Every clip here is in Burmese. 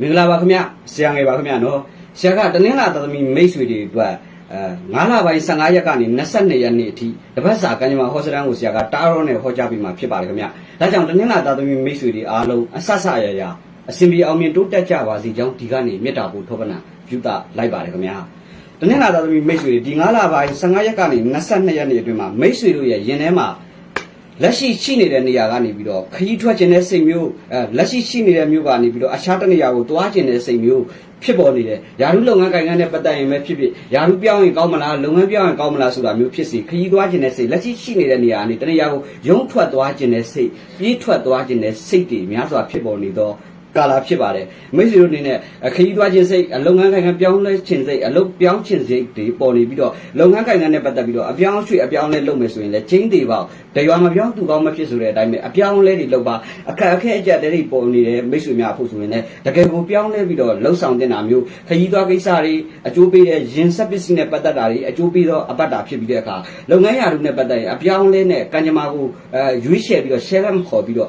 မင်္ဂလာပါခင်ဗျဆရာငယ်ပါခင်ဗျနော်ဆရာကတနင်္လာသာသမီမိတ်ဆွေတွေအတွက်အဲ9လပိုင်း15ရက်ကနေ22ရက်နေ့အထိတပတ်စာကံကြမ္မာဟောစတန်ကိုဆရာကတားရောနဲ့ဟောကြားပြီးမှဖြစ်ပါတယ်ခင်ဗျဒါကြောင့်တနင်္လာသာသမီမိတ်ဆွေတွေအားလုံးအဆဆရရအစဉ်ပြေအောင်မြင်တိုးတက်ကြပါစေကြောင်းဒီကနေ့မေတ္တာပို့ထောပနာပြုတာလိုက်ပါတယ်ခင်ဗျာတနင်္လာသာသမီမိတ်ဆွေတွေဒီ9လပိုင်း15ရက်ကနေ22ရက်နေ့အတွင်းမှာမိတ်ဆွေတို့ရဲ့ရင်ထဲမှာ လက်ရှိရှိနေတဲ့နေရာကနေပြီးတော့ခရီးထွက်ခြင်းတဲ့စိတ်မျိုးအဲလက်ရှိရှိနေတဲ့မျိုးကနေပြီးတော့အခြားတစ်နေရာကိုတွားခြင်းတဲ့စိတ်မျိုးဖြစ်ပေါ်နေတယ်။ယာရုလုပ်ငန်းကိုင်ငန်းနဲ့ပတ်သက်ရင်ပဲဖြစ်ဖြစ်ယာရုပြောင်းရင်ကောင်းမလားလုပ်ငန်းပြောင်းရင်ကောင်းမလားဆိုတာမျိုးဖြစ်စီခရီးသွားခြင်းတဲ့စိတ်လက်ရှိရှိနေတဲ့နေရာကနေတနေရာကိုရုံးထွက်သွားခြင်းတဲ့စိတ်ပြေးထွက်သွားခြင်းတဲ့စိတ်တွေများစွာဖြစ်ပေါ်နေတော့ကာလာဖြစ်ပါတယ်မိတ်ဆွေတို့အနေနဲ့ခရီးသွားခြင်းစိတ်အလုပ်ငန်းကိုင်ငန်းပြောင်းလဲခြင်းစိတ်အလုပ်ပြောင်းခြင်းစိတ်တွေပေါ်နေပြီးတော့လုပ်ငန်းကိုင်ငန်းနဲ့ပတ်သက်ပြီးတော့အပြောင်းအရွှေ့အပြောင်းလဲလုပ်မယ်ဆိုရင်လည်းချင်းသေးပေါ့တရွာမပြောင်းသူကောင်းမဖြစ်ဆိုတဲ့အတိုင်းပဲအပြောင်းလဲတွေလုပ်ပါအခက်အခဲအကျတွေပေါ်နေတဲ့မိတ်ဆွေများဖို့ဆိုရင်လည်းတကယ်ကိုပြောင်းလဲပြီးတော့လှုပ်ဆောင်တင်တာမျိုးခရီးသွားကိစ္စတွေအကျိုးပေးတဲ့ရင်ဆက်ပစ္စည်းနဲ့ပတ်သက်တာတွေအကျိုးပေးတော့အပတ်တာဖြစ်ပြီးတဲ့အခါလုပ်ငန်းရာထူးနဲ့ပတ်သက်ရင်အပြောင်းလဲနဲ့ကံကြမ္မာကိုအဲရွေးချယ်ပြီးတော့ share မခေါ်ပြီးတော့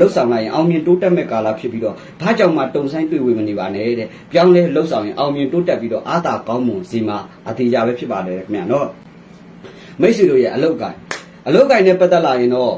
လှုပ်ဆောင်လိုက်ရင်အောင်မြင်တိုးတက်မဲ့ကာလဖြစ်ပြီးတော့ဘာကြောင့်မှတုံဆိုင်တွေ့ဝေမနေပါနဲ့တဲ့ပြောင်းလဲလှုပ်ဆောင်ရင်အောင်မြင်တိုးတက်ပြီးတော့အာသာကောင်းမွန်စီမှာအသေးကြပဲဖြစ်ပါတယ်ခင်ဗျာနော်မိတ်ဆွေတို့ရဲ့အလုတ်ကိုင် အလုတ်ကိုင်နဲ့ပတ်သက်လာရင်တော့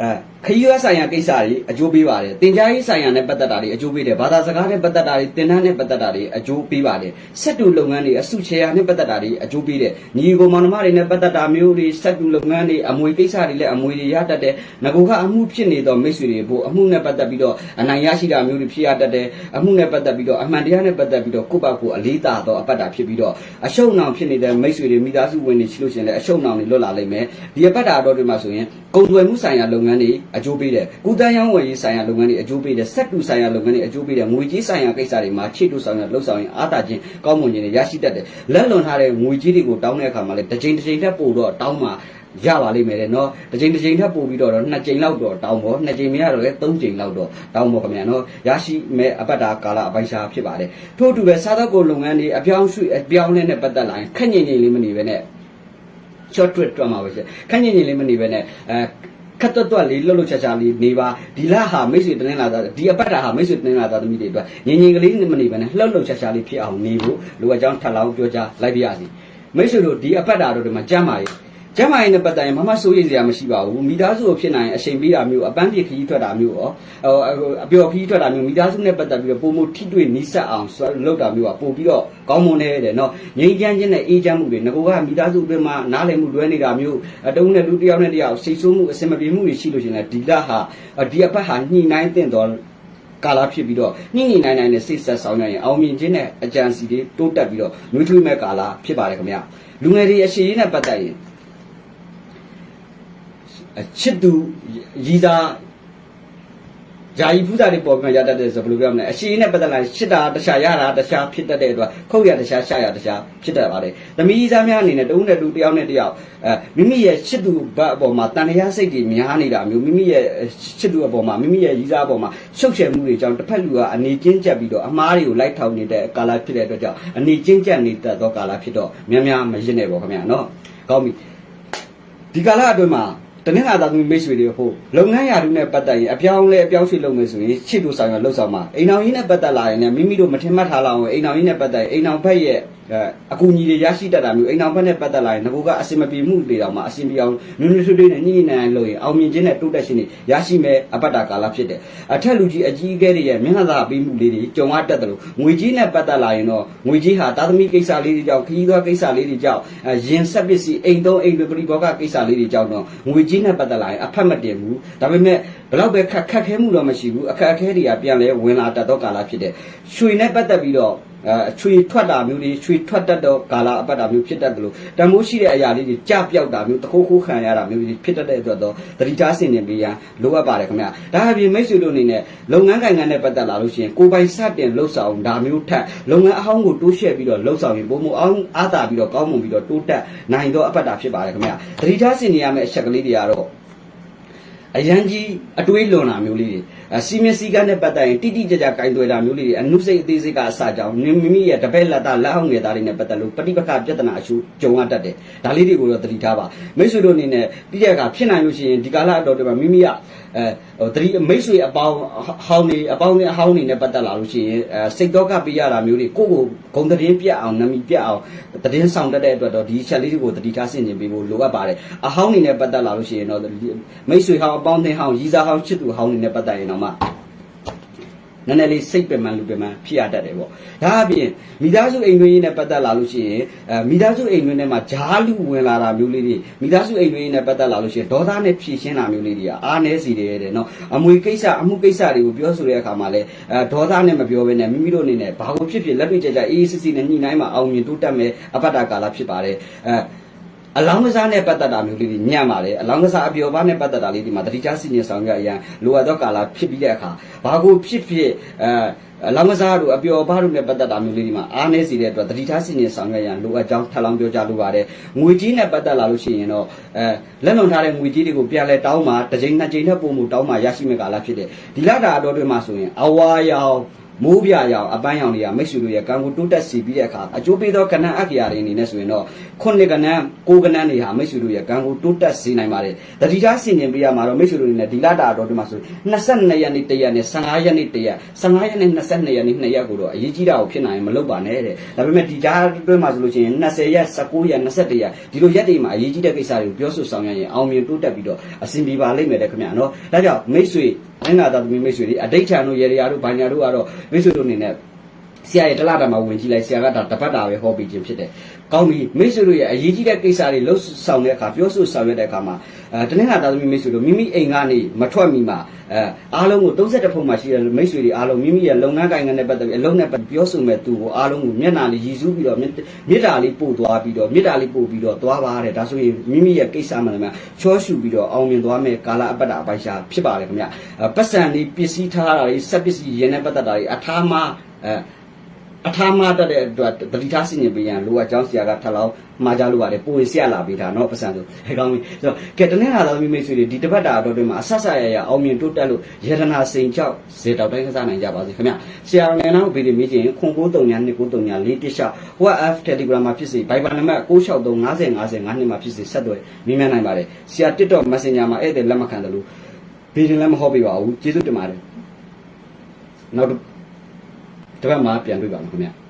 အဲခရီးသွားဆိုင်ရာကိစ္စတွေအကျိုးပေးပါတယ်တင် जा ရေးဆိုင်ရာနဲ့ပတ်သက်တာတွေအကျိုးပေးတယ်ဘာသာစကားနဲ့ပတ်သက်တာတွေတင်တန်းနဲ့ပတ်သက်တာတွေအကျိုးပေးပါတယ်ဆက်တူလုပ်ငန်းတွေအစုချေရာနဲ့ပတ်သက်တာတွေအကျိုးပေးတယ်ညီကိုမောင်နှမတွေနဲ့ပတ်သက်တာမျိုးတွေဆက်တူလုပ်ငန်းတွေအမွေကိစ္စတွေလည်းအမွေတွေရတတ်တယ်ငကိုကအမှုဖြစ်နေတော့မိတ်ဆွေတွေဖို့အမှုနဲ့ပတ်သက်ပြီးတော့အနိုင်ရရှိတာမျိုးတွေဖြစ်ရတတ်တယ်အမှုနဲ့ပတ်သက်ပြီးတော့အမှန်တရားနဲ့ပတ်သက်ပြီးတော့ကိုယ့်ဘက်ကိုအလေးသာတော့အပတ်တာဖြစ်ပြီးတော့အရှုံနောင်ဖြစ်နေတဲ့မိတ်ဆွေတွေမိသားစုဝင်တွေရှိလို့ရှိရင်လည်းအရှုံနောင်တွေလွတ်လာလိမ့်မယ်ဒီအပတ်တာတော့တွေမှာဆိုရင် ကုန်သွယ်မှုဆိုင်ရာလုပ်ငန်းတွေအကျိုးပေးတယ်ကုသရောင်းဝယ်ရေးဆိုင်ရာလုပ်ငန်းတွေအကျိုးပေးတယ်ဆက်တူဆိုင်ရာလုပ်ငန်းတွေအကျိုးပေးတယ်ငွေကြေးဆိုင်ရာကိစ္စတွေမှာချစ်တူဆောင်ရလှုပ်ဆောင်ရင်အားတာခြင်းကောင်းမွန်ခြင်းတွေရရှိတတ်တယ်လက်လွန်ထားတဲ့ငွေကြေးတွေကိုတောင်းတဲ့အခါမှာလည်းတစ်ချိန်တစ်ချိန်ထပ်ပို့တော့တောင်းမှာရပါလိမ့်မယ်လေနော်တစ်ချိန်တစ်ချိန်ထပ်ပို့ပြီးတော့နှစ်ချိန်လောက်တော့တောင်းပေါ့နှစ်ချိန်မရတော့လေသုံးချိန်လောက်တော့တောင်းပေါ့ခင်ဗျာနော်ရရှိမဲ့အပတ်တာကာလအပိုင်ရှားဖြစ်ပါတယ်ထို့အတူပဲစားသောက်ကုန်လုပ်ငန်းတွေအပြောင်းရွှေ့အပြောင်းလဲနဲ့ပတ်သက်လာရင်ခက်ညင်ညင်လေးမနေပဲနဲ့ short trip တွက်မှာပဲရှင်ခက်ညင်ညင်လေးမနေပဲနဲ့အဲခတ်တွတ်တွတ်လေးလှုပ်လှုပ်ချာချာလေးနေပါဒီလဟာမိတ်ဆွေတင်းလာတာဒီအပတ်တာဟာမိတ်ဆွေတင်းလာတာသမီးတွေအတွက်ငင်ငင်ကလေးမနေပဲနဲ့လှုပ်လှုပ်ချာချာလေးဖြစ်အောင်နေဖို့လိုအပ်ကြောင်းထပ်လောင်းပြောကြားလိုက်ပါရစေမိတ်ဆွေတို့ဒီအပတ်တာတို့ဒီမှာကြမ်းပါရေး ကျမ်းမာရေးနဲ့ပတ်သက်ရင်မမစိုးရိမ်စရာမရှိပါဘူးမိသားစုကိုဖြစ်နိုင်အချိန်ပေးတာမျိုးအပန်းပြခရီးထွက်တာမျိုးရောဟိုအပျော်ခရီးထွက်တာမျိုးမိသားစုနဲ့ပတ်သက်ပြီးတော့ပုံမထိတွေ့နီးစပ်အောင်လုပ်တာမျိုးကပို့ပြီးတော့ကောင်းမွန်နေတယ်နော်ငြိမ်းချမ်းခြင်းနဲ့အေးချမ်းမှုတွေငကိုကမိသားစုအတွင်းမှာနားလည်မှုလွဲနေတာမျိုးအတုံးနဲ့လူတစ်ယောက်နဲ့တစ်ယောက်စိတ်ဆိုးမှုအစင်မပြေမှုတွေရှိလို့ရှိရင်လည်းဒီလဟာဒီအပတ်ဟာညှိနှိုင်းတဲ့တော့ကာလာဖြစ်ပြီးတော့ညှိညှိနှိုင်းနှိုင်းနဲ့စိတ်ဆက်ဆောင်ရရင်အောင်မြင်ခြင်းနဲ့အကြံစီတွေတိုးတက်ပြီးတော့နှွေးထွေးမဲ့ကာလာဖြစ်ပါတယ်ခင်ဗျလူငယ်တွေအရှိရေးနဲ့ပတ်သက်ရင် ချစ်သူရည်သားဂျာယီဖူးစာတွေပေါ်ပြီးမှရတတ်တယ်ဆိုဘယ်လိုပြောမလဲအရှိနဲ့ပတ်သက်လာရှစ်တာတခြားရတာတခြားဖြစ်တတ်တဲ့အတွက်ခုတ်ရတခြားရှာရတခြားဖြစ်တတ်ပါတယ်သမီးစားများအနေနဲ့တဦးနဲ့တူတယောက်နဲ့တယောက်အဲမိမိရဲ့ချစ်သူဘတ်အပေါ်မှာတန်တရားစိတ်တွေများနေတာမျိုးမိမိရဲ့ချစ်သူအပေါ်မှာမိမိရဲ့ရည်စားအပေါ်မှာရှုပ်ရှယ်မှုတွေကြောင့်တစ်ဖက်လူကအနေချင်းကျက်ပြီးတော့အမားတွေကိုလိုက်ထောင်နေတဲ့ကာလဖြစ်တဲ့အတွက်ကြောင့်အနေချင်းကျက်နေတတ်သောကာလဖြစ်တော့များများမရစ်နဲ့ပေါ့ခင်ဗျာနော်ကောင်းပြီဒီကာလအတွင်းမှာ တနင်္လာသားသမီးမိတ်ဆွေတွေဖို့လုပ်ငန်းရာထူးနဲ့ပတ်သက်ရင်အပြောင်းလဲအပြောင်းရွှေ့လုပ်မယ်ဆိုရင်ချစ်လို့ဆောင်ရလှုပ်ဆောင်မှာအိမ်အောင်ကြီးနဲ့ပတ်သက်လာရင်လည်းမိမိတို့မထင်မှတ်ထားလောက်အောင်အိမ်အောင်ကြီးနဲ့ပတ်သက်ရင်အိမ်အောင်ဘက်ရဲ့ အကူအညီတွေရရှိတတ်တာမျိုးအိမ်အောင်ဘက်နဲ့ပတ်သက်လာရင်ငကိုကအစင်မပြေမှုတွေတောင်မှအစင်ပြေအောင်နွေးနွေးထွေးထွေးနဲ့ညှိညှိနှိုင်းနှိုင်းလုပ်ရင်အောင်မြင်ခြင်းနဲ့တိုးတက်ခြင်းတွေရရှိမဲ့အပတ်တာကာလဖြစ်တယ်အထက်လူကြီးအကြီးအကဲတွေရဲ့မျက်နှာသာပေးမှုလေးတွေကြုံရတတ်တယ်လို့ငွေကြီးနဲ့ပတ်သက်လာရင်တော့ငွေကြီးဟာတာသမီကိစ္စလေးတွေကြောင့်ခရီးသွားကိစ္စလေးတွေကြောင့်ရင်ဆက်ပစ္စည်းအိမ်သုံးအိမ်တွေပရိဘောဂကိစ္စလေးတွေကြောင့်တော့ငွေကြီးနဲ့ပတ်သက်လာရင်အဖက်မတင်ဘူးဒါပေမဲ့ဘလောက်ပဲခက်ခက်ခဲမှုတော့မရှိဘူးအခက်အခဲတွေကပြန်လဲဝင်လာတတ်သောကာလဖြစ်တယ်ရွှေနဲ့ပတ်သက်ပြီးတော့ အဲချွေထွက်တာမျိုးတွေချွေထွက်တတ်တော့ကာလာအပတ်တာမျိုးဖြစ်တတ်တယ်လို့တမိုးရှိတဲ့အရာလေးတွေကြပြောက်တာမျိုးတခိုးခိုးခံရတာမျိုးတွေဖြစ်တတ်တဲ့အတွက်တော့သတိထားဆင်ခြင်ပေးရန်လိုအပ်ပါတယ်ခင်ဗျာဒါအပြင်မိတ်ဆွေတို့အနေနဲ့လုပ်ငန်းကိုင်ငန်းနဲ့ပတ်သက်လာလို့ရှိရင်ကိုယ်ပိုင်စတင်လှုပ်ဆောင်ဒါမျိုးထက်လုပ်ငန်းအဟောင်းကိုတိုးရှဲပြီးတော့လှုပ်ဆောင်ရင်ပုံမအောင်အားသာပြီးတော့ကောင်းမွန်ပြီးတော့တိုးတက်နိုင်တော့အပတ်တာဖြစ်ပါတယ်ခင်ဗျာသတိထားဆင်ခြင်ရမယ့်အချက်ကလေးတွေကတော့အရန်ကြီးအတွေးလွန်တာမျိုးလေးတွေအ စီမင်းစည်းကမ်းနဲ့ပတ်သက်ရင်တိတိကျကျကင်သွယ်တာမျိုးလေးတွေအနုစိတ်အသေးစိတ်ကအစကြောင်းမိမိရဲ့တပည့်လက်သားလက်အောင်ငယ်သားတွေနဲ့ပတ်သက်လို့ပဋိပက္ခပြဿနာအရှုကြုံရတတ်တယ်ဒါလေးတွေကိုတော့သတိထားပါမိတ်ဆွေတို့အနေနဲ့ပြီးတဲ့အခါဖြစ်နိုင်လို့ရှိရင်ဒီကာလအတော်တွေမှာမိမိကအဲဟိုတတိမိတ်ဆွေအပေါင်းဟောင်းနေအပေါင်းနဲ့အဟောင်းနေနဲ့ပတ်သက်လာလို့ရှိရင်အဲစိတ်တော့ကပေးရတာမျိုးတွေကိုယ့်ကိုဂုံတရင်ပြတ်အောင်နမီပြတ်အောင်တရင်ဆောင်တတ်တဲ့အတွက်တော့ဒီချက်လေးတွေကိုတတိထားဆင်ခြင်ပေးဖို့လိုအပ်ပါတယ်အဟောင်းနေနဲ့ပတ်သက်လာလို့ရှိရင်တော့မိတ်ဆွေဟောင်းအပေါင်းအသင်းဟောင်းရီးစားဟောင်းချစ်သူဟောင်းနေနဲ့ပတ်သက်ရင်တော့မှနည်းနည်းလေးစိတ်ပင်ပန်းလူပင်ပန်းဖြစ်ရတတ်တယ်ပေါ့ဒါအပြင်မိသားစုအိမ်တွင်းရေးနဲ့ပတ်သက်လာလို့ရှိရင်အဲမိသားစုအိမ်တွင်းထဲမှာဂျားလူဝင်လာတာမျိုးလေးတွေမိသားစုအိမ်တွင်းရေးနဲ့ပတ်သက်လာလို့ရှိရင်ဒေါသနဲ့ဖြည့်ရှင်းတာမျိုးလေးတွေကအားနည်းစီတယ်တဲ့နော်အမွေကိစ္စအမှုကိစ္စတွေကိုပြောဆိုတဲ့အခါမှာလည်းအဲဒေါသနဲ့မပြောဘဲနဲ့မိမိတို့အနေနဲ့ဘာကိုဖြစ်ဖြစ်လက်တွေ့ကြကြအေးအေးစစ်စစ်နဲ့ညှိနှိုင်းမှအောင်မြင်တိုးတက်မယ်အပတ်တာကာလဖြစ်ပါတယ်အဲ အလောင်းကစားနဲ့ပတ်သက်တာမျိုးလေးတွေညံ့ပါတယ်အလောင်းကစားအပျော်ပါနဲ့ပတ်သက်တာလေးဒီမှာတတိချစီနေဆောင်ရအရန်လိုအပ်သောကာလဖြစ်ပြီးတဲ့အခါဘာကိုဖြစ်ဖြစ်အဲအလောင်းကစားတို့အပျော်ပါတို့နဲ့ပတ်သက်တာမျိုးလေးဒီမှာအားနည်းစီတဲ့အတွက်တတိချစီနေဆောင်ရအရန်လိုအပ်ကြောင်းထပ်လောင်းပြောကြလိုပါတယ်ငွေကြီးနဲ့ပတ်သက်လာလို့ရှိရင်တော့အဲလက်လွန်ထားတဲ့ငွေကြီးတွေကိုပြန်လဲတောင်းမှာတစ်ချိန်နှစ်ချိန်နဲ့ပုံမှုတောင်းမှာရရှိမဲ့ကာလဖြစ်တယ်ဒီလတာအတော်တွေမှာဆိုရင်အဝါရောင် မိုးပြရောင်အပန်းရောင်တွေကမိတ်ဆွေတို့ရဲ့ကံကိုတိုးတက်စီပြီးတဲ့အခါအကျိုးပေးသောကဏ္ဍအက္ခရာတွေအနေနဲ့ဆိုရင်တော့ခုနှစ်ကဏ္ဍကိုးကဏ္ဍတွေဟာမိတ်ဆွေတို့ရဲ့ကံကိုတိုးတက်စေနိုင်ပါတယ်တတိထားဆင်ခြင်ပေးရမှာတော့မိတ်ဆွေတို့အနေနဲ့ဒီလတာတော်ဒီမှာဆို22ရက်နေ့တရက်နဲ့15ရက်နေ့တရက်15ရက်နေ့22ရက်နေ့2ရက်ကိုတော့အရေးကြီးတာကိုဖြစ်နိုင်ရင်မလုပ်ပါနဲ့တဲ့ဒါပေမဲ့ဒီကြားအတွင်းမှာဆိုလို့ရှိရင်20ရက်19ရက်21ရက်ဒီလိုရက်တွေမှာအရေးကြီးတဲ့ကိစ္စတွေကိုပြောဆိုဆောင်ရွက်ရင်အောင်မြင်တိုးတက်ပြီးတော့အဆင်ပြေပါလိမ့်မယ်တဲ့ခင်ဗျာနော်ဒါကြောင့်မိတ်ဆွေအင်္ဂါသာသမီမိတ်ဆွေတွေအတိတ်ချံတို့ရေရာတို့ဘာညာတို့ကတော့မိတ်ဆွေတို့အနေနဲ့ဆရာရဲ့တလားတာမှာဝင်ကြည့်လိုက်ဆရာကဒါတပတ်တာပဲဟောပြီးခြင်းဖြစ်တယ်။ကောင်းပြီမိတ်ဆွေတို့ရဲ့အရေးကြီးတဲ့ကိစ္စတွေလှုပ်ဆောင်တဲ့အခါပြောဆိုဆောင်ရွက်တဲ့အခါမှာ အဲတနင်္လာသားသမီးမိတ်ဆွေတို့မိမိအိမ်ကနေမထွက်မီမှာအဲအားလုံးကို32ဖုန်းမှာရှိတဲ့မိတ်ဆွေတွေအားလုံးမိမိရဲ့လုပ်ငန်းကိုင်ငန်းနဲ့ပတ်သက်ပြီးအလုံးနဲ့ပတ်ပြောဆိုမဲ့သူကိုအားလုံးကိုမျက်နှာလေးရည်စူးပြီးတော့မေတ္တာလေးပို့သွားပြီးတော့မေတ္တာလေးပို့ပြီးတော့သွားပါတဲ့ဒါဆိုရင်မိမိရဲ့ကိစ္စမှန်တယ်မှာချောရှူပြီးတော့အောင်မြင်သွားမယ်ကာလအပ္ပတ္တအပိုင်ရှာဖြစ်ပါလေခင်ဗျအဲပတ်စံလေးပစ္စည်းထားတာတွေစက်ပစ္စည်းရင်းနဲ့ပတ်သက်တာတွေအထားမှအဲ အထာမတတ်တဲ့အတွက်တတိထားစင်ရင်ပြန်ရန်လိုအပ်ကြောင်းဆရာကထပ်လောက်မှာကြလို့ရတယ်ပိုရင်ဆရာလာပေးတာเนาะပတ်စံဆိုအဲကောင်းပြီဆိုတော့ကဲတနေ့လာတော့မိမိဆွေတွေဒီတပတ်တာတော့တွင်မှာအဆက်ဆက်ရရအောင်မြင်တိုးတက်လို့ယရနာစိန်ချောက်ဇေတောက်တိုင်းကစားနိုင်ကြပါစေခင်ဗျဆရာငယ်နောင်းဗီဒီမေးချင်ခွန်93ညာ2939ညာ4တိရှောက် WhatsApp Telegram မှာဖြစ်စေ Viber နံပါတ်663 50 50 9မှာဖြစ်စေဆက်သွယ်မြင်မြင်နိုင်ပါတယ်ဆရာ TikTok Messenger မှာဧည့်သည်လက်မခံတယ်လို့ဗီဒီလည်းမဟုတ်ပြပါဘူးကျေးဇူးတင်ပါတယ်နောက် တစ်ပတ်မှာပြန်တွေ့ပါမယ်ခင်ဗျ